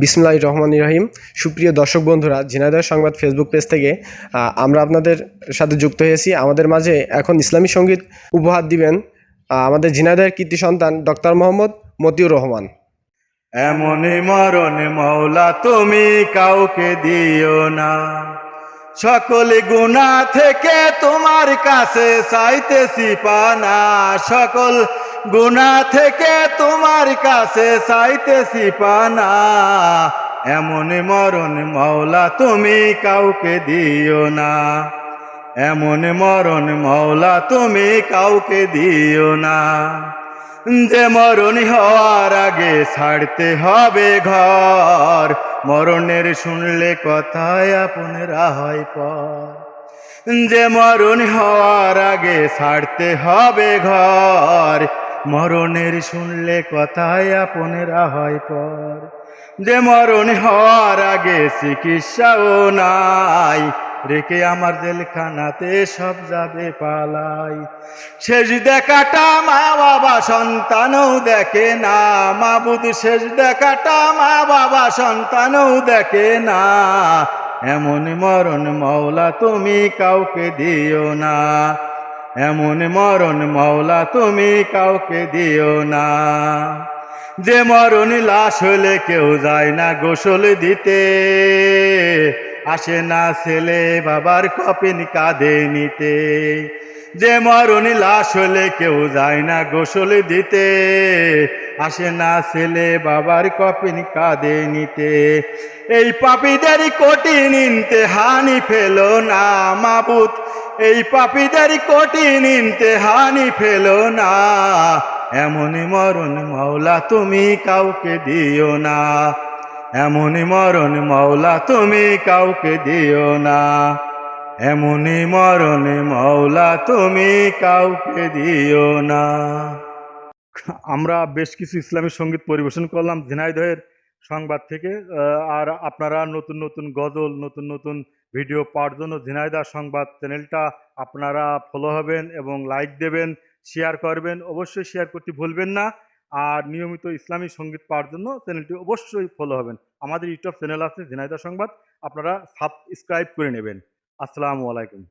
বিসমুল্লাহ রহমান রহিম। সুপ্রিয় দর্শক বন্ধুরা, ঝিনাইদহ সংবাদ ফেসবুক পেজ থেকে আমরা আপনাদের সাথে যুক্ত হয়েছি। আমাদের মাঝে এখন ইসলামী সংগীত উপহার দিবেন আমাদের ঝিনাইদহের কীর্তি সন্তান ডক্টর মোহাম্মদ মতিউর রহমান। এমনই মরণ মৌলা তুমি কাউকে দিও না। সকল গুণা থেকে তোমার কাছে চাইতেছি পানা। সকল গুণা থেকে তোমার কাছে চাইতেছি পানা। এমন মরণ মৌলা তুমি কাউকে দিও না। এমন মরণ মৌলা তুমি কাউকে দিও না। যে মরণ হওয়ার আগে ছাড়তে হবে ঘর, মরণের শুনলে কথায় আপনরা হয় পর। যে মরণ হওয়ার আগে ছাড়তে হবে ঘর মরণের শুনলে কথায় আপনেরা হয় পর। যে মরণ হওয়ার আগে চিকিৎসাও নাই, রেখে আমার জেলখানাতে সব যাবে পালাই। শেষ দেখাটা মা বাবা সন্তানও দেখে না মাবুদ। শেষ দেখাটা মা বাবা সন্তানও দেখে না। এমন মরণ মৌলা তুমি কাউকে দিও না। এমন মরণ মৌলা তুমি কাউকে দিও না। যে মরণ লাশ হলে কেউ যায় না গোসল দিতে। আসে না ছেলে বাবার কপিন কাঁধে নিতে। যে মরণ লাশ হলে কেউ যায় না গোসল দিতে। আসে না ছেলে বাবার কপিন কাঁধে নিতে। এই পাপীদের কঠিন নিনতে হানি ফেলো না মাবুত এই পাপীদের কঠিন নিনতে হানি ফেলো না। এমন মরণ মাওলা তুমি কাউকে দিও না। এমন মরণ মাওলা তুমি কাউকে দিও না। এমনই মরণ মাওলা তুমি কাউকে দিও না। আমরা বেশ কিছু ইসলামী সংগীত পরিবেশন করলাম, ঝিনাইদহের সংবাদ থেকে আর আপনারা নতুন নতুন গজল, নতুন নতুন ভিডিও পাওয়ার জন্য ঝিনাইদহ সংবাদ চ্যানেলটা আপনারা ফলো হবেন এবং লাইক দেবেন শেয়ার করবেন। অবশ্যই শেয়ার করতে ভুলবেন না। আর নিয়মিত ইসলামী সংগীত পাওয়ার জন্য চ্যানেলটি অবশ্যই ফলো হবেন। আমাদের ইউটিউব চ্যানেল আছে ঝিনাইদহ সংবাদ, আপনারা সাবস্ক্রাইব করে নেবেন। আসসালামু আলাইকুম।